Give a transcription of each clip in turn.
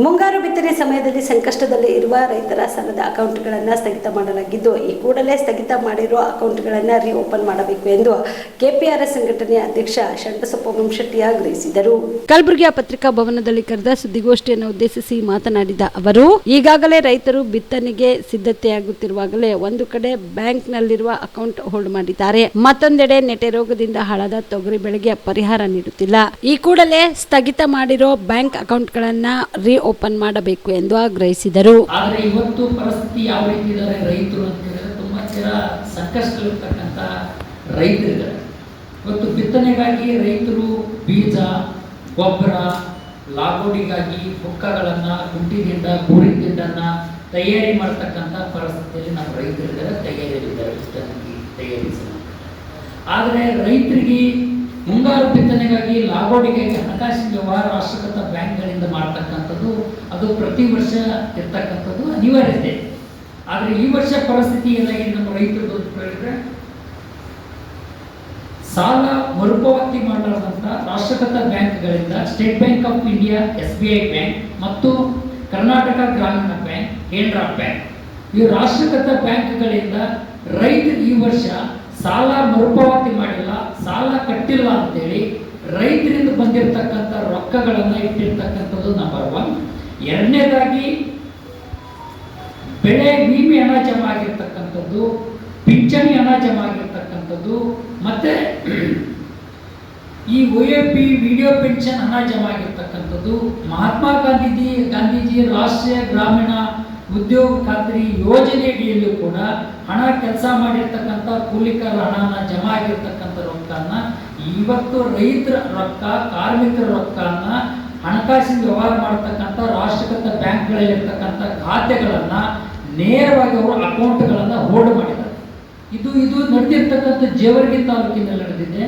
ಮುಂಗಾರು ಬಿತ್ತನೆ ಸಮಯದಲ್ಲಿ ಸಂಕಷ್ಟದಲ್ಲಿ ಇರುವ ರೈತರ ಸಾಲದ ಅಕೌಂಟ್ಗಳನ್ನು ಸ್ಥಗಿತ ಮಾಡಲಾಗಿದ್ದು, ಈ ಕೂಡಲೇ ಸ್ಥಗಿತ ಮಾಡಿರುವ ಅಕೌಂಟ್ಗಳನ್ನು ರಿಓಪನ್ ಮಾಡಬೇಕು ಎಂದು ಕೆಪಿಆರ್ಎಸ್ ಸಂಘಟನೆಯ ಅಧ್ಯಕ್ಷ ಶಂಕಸಪ್ಪ ವಂಶೆಟ್ಟಿ ಆಗ್ರಹಿಸಿದರು. ಕಲಬುರಗಿಯ ಪತ್ರಿಕಾ ಭವನದಲ್ಲಿ ಕರೆದ ಸುದ್ದಿಗೋಷ್ಠಿಯನ್ನು ಉದ್ದೇಶಿಸಿ ಮಾತನಾಡಿದ ಅವರು, ಈಗಾಗಲೇ ರೈತರು ಬಿತ್ತನೆಗೆ ಸಿದ್ಧತೆಯಾಗುತ್ತಿರುವಾಗಲೇ ಒಂದು ಕಡೆ ಬ್ಯಾಂಕ್ನಲ್ಲಿರುವ ಅಕೌಂಟ್ ಹೋಲ್ಡ್ ಮಾಡಿದ್ದಾರೆ. ಮತ್ತೊಂದೆಡೆ ನೆಟೆ ರೋಗದಿಂದ ಹಾಳಾದ ತೊಗರಿ ಬೆಳೆಗೆ ಪರಿಹಾರ ನೀಡುತ್ತಿಲ್ಲ. ಈ ಕೂಡಲೇ ಸ್ಥಗಿತ ಮಾಡಿರೋ ಬ್ಯಾಂಕ್ ಅಕೌಂಟ್ಗಳನ್ನ ರಿಓಪನ್ ಮಾಡಬೇಕು ಎಂದು ಆಗ್ರಹಿಸಿದರು. ಆದರೆ ಇವತ್ತು ಪರಿಸ್ಥಿತಿ ಯಾವ ರೀತಿ ಇದ್ದಾರೆ? ರೈತರು ಅಂತ ಹೇಳಿದ್ರೆ ತುಂಬ ಜನ ಸಂಕಷ್ಟದಲ್ಲಿರ್ತಕ್ಕಂಥ ರೈತರಿದ್ದಾರೆ. ಇವತ್ತು ಬಿತ್ತನೆಗಾಗಿ ರೈತರು ಬೀಜ, ಗೊಬ್ಬರ, ಲಾಗೋಡಿಗಾಗಿ ಹುಕ್ಕಗಳನ್ನು ಕುಂಟಿದಿಂದ ದಿಂಡನ್ನು ತಯಾರಿ ಮಾಡ್ತಕ್ಕಂಥ ಪರಿಸ್ಥಿತಿಯಲ್ಲಿ ನಮ್ಮ ರೈತರಿದ್ದಾರೆ, ತಯಾರಿಯಲ್ಲಿದ್ದಾರೆ. ಬಿತ್ತನೆಗೆ ಆದರೆ ರೈತರಿಗೆ ಮುಂಗಾರು ಬಿತ್ತನೆಗಾಗಿ, ಲಾಗೋಡಿಗಾಗಿ ಹಣಕಾಸಿನ ವ್ಯವಹಾರ ರಾಷ್ಟ್ರೀಕೃತ ಬ್ಯಾಂಕ್ಗಳಿಂದ ಅದು ಪ್ರತಿ ವರ್ಷ ಇರ್ತಕ್ಕಂಥದ್ದು ಅನಿವಾರ್ಯತೆ. ಆದರೆ ಈ ವರ್ಷ ಪರಿಸ್ಥಿತಿ ಏನಾಗಿದೆ ನಮ್ಮ ರೈತರದ್ದು ಹೇಳಿದ್ರೆ, ಸಾಲ ಮರುಪಾವತಿ ಮಾಡಲಾದಂಥ ರಾಷ್ಟ್ರೀಕೃತ ಬ್ಯಾಂಕ್ಗಳಿಂದ State Bank of India, S B I bank ಮತ್ತು ಕರ್ನಾಟಕ ಗ್ರಾಮೀಣ ಬ್ಯಾಂಕ್, ಕೇಂದ್ರ ಬ್ಯಾಂಕ್. ಈ ರಾಷ್ಟ್ರೀಕೃತ ಬ್ಯಾಂಕ್ಗಳಿಂದ ರೈತರು ಈ ವರ್ಷ ಸಾಲ ಮರುಪಾವತಿ ಮಾಡಿಲ್ಲ, ಸಾಲ ಕಟ್ಟಿಲ್ಲ ಅಂತೇಳಿ ರೈತರಿಂದ ಬಂದಿರತಕ್ಕಂಥ ರೊಕ್ಕಗಳನ್ನು ಇಟ್ಟಿರ್ತಕ್ಕಂಥದ್ದು ನಂಬರ್ ಒನ್ ಎರಡನೇದಾಗಿ, ಬೆಳೆ ವಿಮೆ ಹಣ ಜಮಾ ಆಗಿರ್ತಕ್ಕಂಥದ್ದು ಪಿಂಚಣಿ ಹಣ ಜಮಾ ಆಗಿರ್ತಕ್ಕಂಥದ್ದು ಮತ್ತೆ ಈ O A P, widow pension ಹಣ ಜಮಾ ಆಗಿರ್ತಕ್ಕಂಥದ್ದು ಮಹಾತ್ಮ ಗಾಂಧೀಜಿ ಗಾಂಧೀಜಿ ರಾಷ್ಟ್ರೀಯ ಗ್ರಾಮೀಣ ಉದ್ಯೋಗ ಖಾತ್ರಿ ಯೋಜನೆ ಅಡಿಯಲ್ಲೂ ಕೂಡ ಹಣ ಕೆಲಸ ಮಾಡಿರ್ತಕ್ಕಂಥ ಕೂಲಿಕರ ಹಣನ ಜಮಾ ಆಗಿರ್ತಕ್ಕಂಥ ರೊಕ್ಕನ, ಇವತ್ತು ರೈತರ ರೊಕ್ಕ, ಕಾರ್ಮಿಕರ ರೊಕ್ಕನ ಹಣಕಾಸಿನ ವ್ಯವಹಾರ ಮಾಡತಕ್ಕಂಥ ರಾಷ್ಟ್ರೀಕೃತ ಬ್ಯಾಂಕ್ಗಳಲ್ಲಿರ್ತಕ್ಕಂಥ ಖಾತೆಗಳನ್ನು ನೇರವಾಗಿ ಅವರು ಅಕೌಂಟ್ಗಳನ್ನು ಹೋಲ್ಡ್ ಮಾಡಿದ್ದಾರೆ. ಇದು ಇದು ನಡೆದಿರ್ತಕ್ಕಂಥ ಜೇವರ್ಗಿ ತಾಲೂಕಿನಲ್ಲಿ ನಡೆದಿದೆ,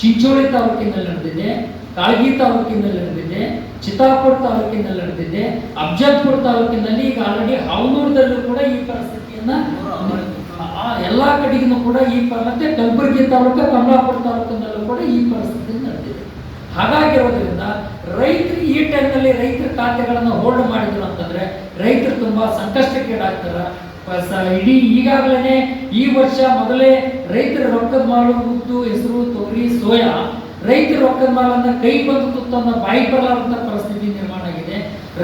ಚಿಂಚೋಳಿ ತಾಲೂಕಿನಲ್ಲಿ ನಡೆದಿದೆ ಕಾಳಗಿ ತಾಲೂಕಿನಲ್ಲಿ ನಡೆದಿದೆ, ಚಿತ್ತಾಪುರ ತಾಲೂಕಿನಲ್ಲಿ ನಡೆದಿದೆ, ಅಫ್ಜಲ್ಪುರ ತಾಲೂಕಿನಲ್ಲಿ ಈಗ ಆಲ್ರೆಡಿ ಹಾವನೂರದಲ್ಲೂ ಕೂಡ ಈ ಪರಿಸ್ಥಿತಿಯನ್ನ ಎಲ್ಲ ಕಡೆಗೂ ಕೂಡ ಈ ಮತ್ತೆ ಕಲಬುರಗಿ ತಾಲೂಕು, ಕಮಲಾಪುರ ತಾಲೂಕಿನಲ್ಲೂ ಕೂಡ ಈ ಪರಿಸ್ಥಿತಿ ನಡೆದಿದೆ. ಹಾಗಾಗಿರೋದ್ರಿಂದ ರೈತರು ಈ ಟೈಮ್ನಲ್ಲಿ ರೈತರ ಖಾತೆಗಳನ್ನು ಹೋಲ್ಡ್ ಮಾಡಿದ್ರು ಅಂತಂದ್ರೆ ರೈತರು ತುಂಬಾ ಸಂಕಷ್ಟಕ್ಕೀಡಾಗ್ತಾರ. ಇಡೀ ಈಗಾಗಲೇ ಈ ವರ್ಷ ಮೊದಲೇ ರೈತರ ರೊಕ್ಕದ ಮಾಲು ಉದ್ದು ಹೆಸರು ತೊಗರಿ ಸೋಯಾ. ರೈತರ ರೊಕ್ಕದ ಮಾಲನ್ನ ಕೈ ಬಂದು ತುತ್ತನ್ನ ಬಾಯಿ ಬರಲಾರಂತ ಪರಿಸ್ಥಿತಿ ನಿರ್ಮಾಣ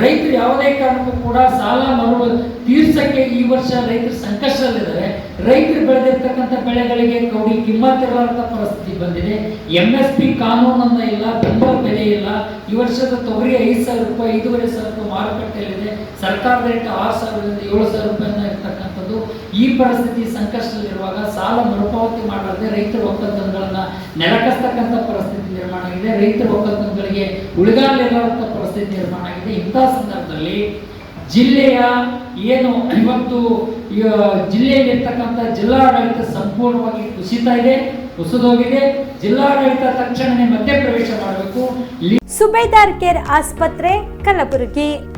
ರೈತರು ಯಾವುದೇ ಕಾರಣಕ್ಕೂ ಕೂಡ ಸಾಲ ಮರು ತೀರ್ಸಕ್ಕೆ ಈ ವರ್ಷ ರೈತರು ಸಂಕಷ್ಟದಲ್ಲಿದ್ದಾರೆ. ರೈತರು ಬೆಳೆದಿರ್ತಕ್ಕಂಥ ಬೆಳೆಗಳಿಗೆ ಕೌಡಿ ಕಿಮ್ಮತ್ ಇರಲಾರದ ಪರಿಸ್ಥಿತಿ ಬಂದಿದೆ. ಎಂ ಎಸ್ ಪಿ ಕಾನೂನನ್ನ ಇಲ್ಲ ಬೆಂಬಲ ಬೆಲೆ ಇಲ್ಲ. ಈ ವರ್ಷದ ತೊಗರಿ ಐದು ಸಾವಿರ ರೂಪಾಯಿ, ಐದೂವರೆ ಸಾವಿರ ರೂಪಾಯಿ ಮಾರುಕಟ್ಟೆಯಲ್ಲಿದೆ. ಸರ್ಕಾರದ ರೇಟ್ ಆರು ಸಾವಿರದಿಂದ ಏಳು ಸಾವಿರ ರೂಪಾಯಿನ ಈ ಪರಿಸ್ಥಿತಿ ಸಂಕಷ್ಟದಲ್ಲಿರುವಾಗ ಸಾಲ ಮರುಪಾವತಿ ಮಾಡಲಾರದೆ ರೈತರ ಒಕ್ಕಲ್ತನಗಳನ್ನು ನೆಲಕಸ್ತಕ್ಕಂಥ ಪರಿಸ್ಥಿತಿ ನಿರ್ಮಾಣ ಆಗಿದೆ. ರೈತರ ಒಕ್ಕಲ್ತನಗಳಿಗೆ ಉಳಿಗಾಲಿರುವಂಥ ಪರಿಸ್ಥಿತಿ ನಿರ್ಮಾಣ ಆಗಿದೆ. ಇಂಥ ಸಂದರ್ಭದಲ್ಲಿ ಜಿಲ್ಲೆಯ ಏನು ಇವತ್ತು ಜಿಲ್ಲೆಯಲ್ಲಿರ್ತಕ್ಕಂಥ ಜಿಲ್ಲಾಡಳಿತ ಸಂಪೂರ್ಣವಾಗಿ ಕುಸಿತಾ ಇದೆ, ಕುಸಿದೋಗಿದೆ. ಜಿಲ್ಲಾಡಳಿತ ತಕ್ಷಣವೇ ಮಧ್ಯಪ್ರವೇಶ ಮಾಡಬೇಕು. ಸುಬೇದಾರ್ ಕೇರ್ ಆಸ್ಪತ್ರೆ, ಕಲಬುರಗಿ.